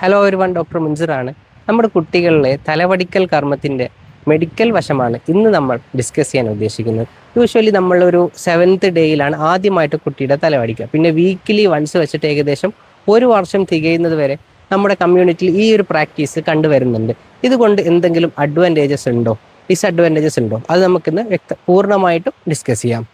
Hello ഒരു one doctor മുൻസിറാണ് നമ്മുടെ കുട്ടികളിലെ തലവടിക്കൽ കർമ്മത്തിന്റെ മെഡിക്കൽ വശമാണ് ഇന്ന് നമ്മൾ ഡിസ്കസ് ചെയ്യാൻ ഉദ്ദേശിക്കുന്നത്. യൂഷ്വലി നമ്മളൊരു സെവൻത്ത് ഡേയിലാണ് ആദ്യമായിട്ട് കുട്ടിയുടെ തലവടിക്കുക പിന്നെ വീക്കിലി വൺസ് വെച്ചിട്ട് ഏകദേശം ഒരു വർഷം തികയുന്നത് വരെ നമ്മുടെ കമ്മ്യൂണിറ്റിയിൽ ഈ ഒരു പ്രാക്ടീസ് കണ്ടുവരുന്നുണ്ട്. ഇതുകൊണ്ട് എന്തെങ്കിലും അഡ്വാന്റേജസ് ഉണ്ടോ? ഡിസഡ്വാന്റേജസ് ഉണ്ടോ? അത് നമുക്കിന്ന് വ്യക്ത പൂർണമായിട്ടും ഡിസ്കസ് ചെയ്യാം.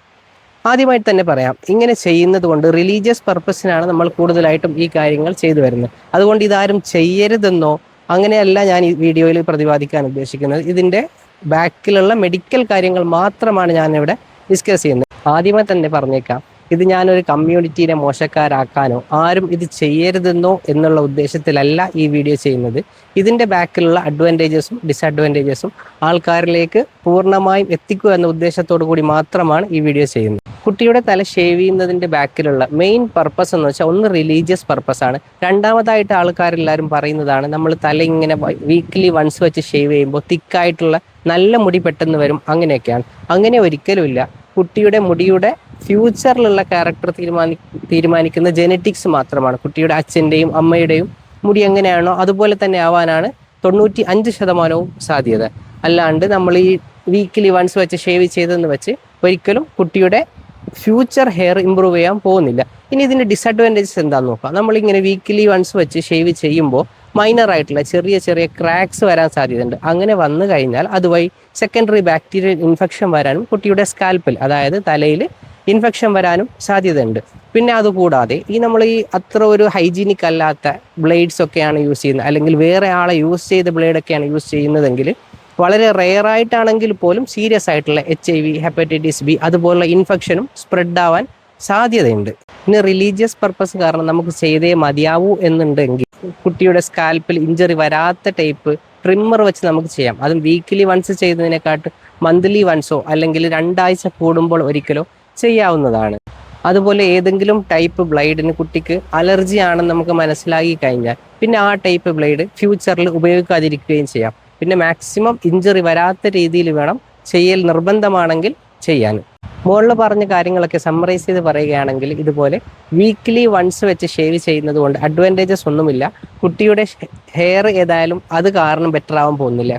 ആദ്യമായിട്ട് തന്നെ പറയാം. ഇങ്ങനെ ചെയ്യുന്നത് കൊണ്ട് റിലീജിയസ് പർപ്പസിനാണ് നമ്മൾ കൂടുതലായിട്ടും ഈ കാര്യങ്ങൾ ചെയ്തു വരുന്നത്. അതുകൊണ്ട് ഇതാരും ചെയ്യരുതെന്നോ അങ്ങനെയല്ല ഞാൻ ഈ വീഡിയോയിൽ പ്രതിപാദിക്കാൻ ഉദ്ദേശിക്കുന്നത്. ഇതിന്റെ ബാക്കിലുള്ള മെഡിക്കൽ കാര്യങ്ങൾ മാത്രമാണ് ഞാനിവിടെ ഡിസ്കസ് ചെയ്യുന്നത്. ആദ്യമേ തന്നെ പറഞ്ഞേക്കാം. ഇത് ഞാനൊരു കമ്മ്യൂണിറ്റീനെ മോശക്കാരാക്കാനോ ആരും ഇത് ചെയ്യരുതെന്നോ എന്നുള്ള ഉദ്ദേശത്തിലല്ല ഈ വീഡിയോ ചെയ്യുന്നത്. ഇതിന്റെ ബാക്കിലുള്ള അഡ്വാന്റേജസും ഡിസഡ്വാന്റേജസും ആൾക്കാരിലേക്ക് പൂർണമായും എത്തിക്കുക എന്ന ഉദ്ദേശത്തോടു കൂടി മാത്രമാണ് ഈ വീഡിയോ ചെയ്യുന്നത്. കുട്ടിയുടെ തല ഷേവ് ചെയ്യുന്നതിന്റെ ബാക്കിലുള്ള മെയിൻ പർപ്പസ് എന്ന് വെച്ചാൽ ഒന്ന് റിലീജിയസ് പർപ്പസ് ആണ്. രണ്ടാമതായിട്ട് ആൾക്കാരെല്ലാവരും പറയുന്നതാണ് നമ്മൾ തല ഇങ്ങനെ വീക്ക്ലി വൺസ് വെച്ച് ഷേവ് ചെയ്യുമ്പോൾ തിക്കായിട്ടുള്ള നല്ല മുടി പെട്ടെന്ന് വരും അങ്ങനെയൊക്കെയാണ്. അങ്ങനെ ഒരിക്കലുമില്ല. കുട്ടിയുടെ മുടിയുടെ ഫ്യൂച്ചറിലുള്ള ക്യാരക്ടർ തീരുമാനി തീരുമാനിക്കുന്ന ജെനറ്റിക്സ് മാത്രമാണ്. കുട്ടിയുടെ അച്ഛന്റെയും അമ്മയുടെയും മുടി എങ്ങനെയാണോ അതുപോലെ തന്നെ ആവാനാണ് തൊണ്ണൂറ്റി അഞ്ച് ശതമാനവും സാധ്യത. അല്ലാണ്ട് നമ്മൾ ഈ വീക്കിലി വൺസ് വെച്ച് ഷേവ് ചെയ്തെന്ന് വെച്ച് ഒരിക്കലും കുട്ടിയുടെ ഫ്യൂച്ചർ ഹെയർ ഇമ്പ്രൂവ് ചെയ്യാൻ പോകുന്നില്ല. ഇനി ഇതിന്റെ ഡിസഡ്വാന്റേജസ് എന്താണെന്ന് നോക്കാം. നമ്മളിങ്ങനെ വീക്കിലി വൺസ് വെച്ച് ഷേവ് ചെയ്യുമ്പോൾ മൈനർ ആയിട്ടുള്ള ചെറിയ ചെറിയ ക്രാക്സ് വരാൻ സാധ്യതയുണ്ട്. അങ്ങനെ വന്നു കഴിഞ്ഞാൽ അതുവഴി സെക്കൻഡറി ബാക്ടീരിയൽ ഇൻഫെക്ഷൻ വരാനും കുട്ടിയുടെ സ്കാൽപ്പിൽ അതായത് തലയിൽ ഇൻഫെക്ഷൻ വരാനും സാധ്യതയുണ്ട്. പിന്നെ അതുകൂടാതെ ഈ നമ്മൾ ഈ അത്ര ഒരു ഹൈജീനിക് അല്ലാത്ത ബ്ലേഡ്സ് ഒക്കെയാണ് യൂസ് ചെയ്യുന്നത്. അല്ലെങ്കിൽ വേറെ ആളെ യൂസ് ചെയ്ത ബ്ലേഡൊക്കെയാണ് യൂസ് ചെയ്യുന്നതെങ്കിൽ വളരെ റെയർ ആയിട്ടാണെങ്കിൽ പോലും സീരിയസ് ആയിട്ടുള്ള H I V hepatitis B അതുപോലുള്ള ഇൻഫെക്ഷനും സ്പ്രെഡ് ആവാൻ സാധ്യതയുണ്ട്. പിന്നെ റിലീജിയസ് പർപ്പസ് കാരണം നമുക്ക് ചെയ്തേ മതിയാവൂ എന്നുണ്ടെങ്കിൽ കുട്ടിയുടെ സ്കാൽപ്പിൽ ഇഞ്ചറി വരാത്ത ടൈപ്പ് ട്രിമ്മർ വെച്ച് നമുക്ക് ചെയ്യാം. അതും വീക്കിലി വൺസ് ചെയ്യുന്നതിനെക്കാട്ട് മന്ത്ലി വൺസോ അല്ലെങ്കിൽ രണ്ടാഴ്ച കൂടുമ്പോൾ ഒരിക്കലോ ചെയ്യാവുന്നതാണ്. അതുപോലെ ഏതെങ്കിലും ടൈപ്പ് ബ്ലൈഡിന് കുട്ടിക്ക് അലർജി ആണെന്ന് നമുക്ക് മനസ്സിലാക്കി കഴിഞ്ഞാൽ പിന്നെ ആ ടൈപ്പ് ബ്ലേഡ് ഫ്യൂച്ചറിൽ ഉപയോഗിക്കാതിരിക്കുകയും ചെയ്യാം. പിന്നെ മാക്സിമം ഇഞ്ചറി വരാത്ത രീതിയിൽ വേണം ചെയ്യൽ നിർബന്ധമാണെങ്കിൽ ചെയ്യാൻ. മുകളിൽ പറഞ്ഞ കാര്യങ്ങളൊക്കെ സമ്മറൈസ് ചെയ്ത് പറയുകയാണെങ്കിൽ ഇതുപോലെ വീക്ക്ലി വൺസ് വെച്ച് ഷേവ് ചെയ്യുന്നത് കൊണ്ട് അഡ്വാന്റേജസ് ഒന്നുമില്ല. കുട്ടിയുടെ ഹെയർ ഏതായാലും അത് കാരണം ബെറ്റർ ആവാൻ പോകുന്നില്ല.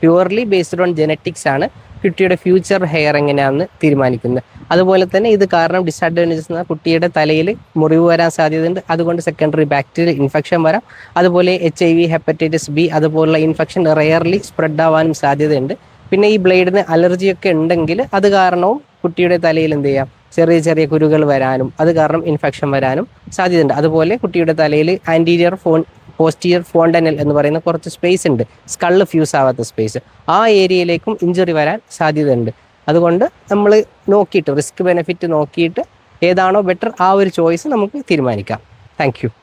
പ്യുവർലി ബേസ്ഡ് ഓൺ ജെനറ്റിക്സ് ആണ് കുട്ടിയുടെ ഫ്യൂച്ചർ ഹെയർ എങ്ങനെയാണെന്ന് തീരുമാനിക്കുന്നത് അതുപോലെ തന്നെ ഇത് കാരണം ഡിസഡ്വാന്റേജസ് എന്നാൽ കുട്ടിയുടെ തലയിൽ മുറിവ് വരാൻ സാധ്യതയുണ്ട്. അതുകൊണ്ട് സെക്കൻഡറി ബാക്ടീരിയൽ ഇൻഫെക്ഷൻ വരാം. അതുപോലെ H I V hepatitis B അതുപോലുള്ള ഇൻഫെക്ഷൻ റെയർലി സ്പ്രെഡ് ആവാനും സാധ്യതയുണ്ട്. പിന്നെ ഈ ബ്ലേഡിന് അലർജിയൊക്കെ ഉണ്ടെങ്കിൽ അത് കാരണവും കുട്ടിയുടെ തലയിൽ എന്ത് ചെയ്യാം? ചെറിയ ചെറിയ കുരുകൾ വരാനും അത് കാരണം ഇൻഫെക്ഷൻ വരാനും സാധ്യതയുണ്ട്. അതുപോലെ കുട്ടിയുടെ തലയിൽ ആന്റീരിയർ ഫോൺ പോസ്റ്റീരിയർ ഫോണ്ടനൽ എന്ന് പറയുന്ന കുറച്ച് സ്പേസ് ഉണ്ട്. സ്കള്ള് ഫ്യൂസ് ആവാത്ത സ്പേസ് ആ ഏരിയയിലേക്കും ഇഞ്ചുറി വരാൻ സാധ്യതയുണ്ട്. അതുകൊണ്ട് നമ്മൾ നോക്കിയിട്ട് റിസ്ക് ബെനിഫിറ്റ് നോക്കിയിട്ട് ഏതാണോ ബെറ്റർ ആ ഒരു ചോയ്സ് നമുക്ക് തീരുമാനിക്കാം. താങ്ക്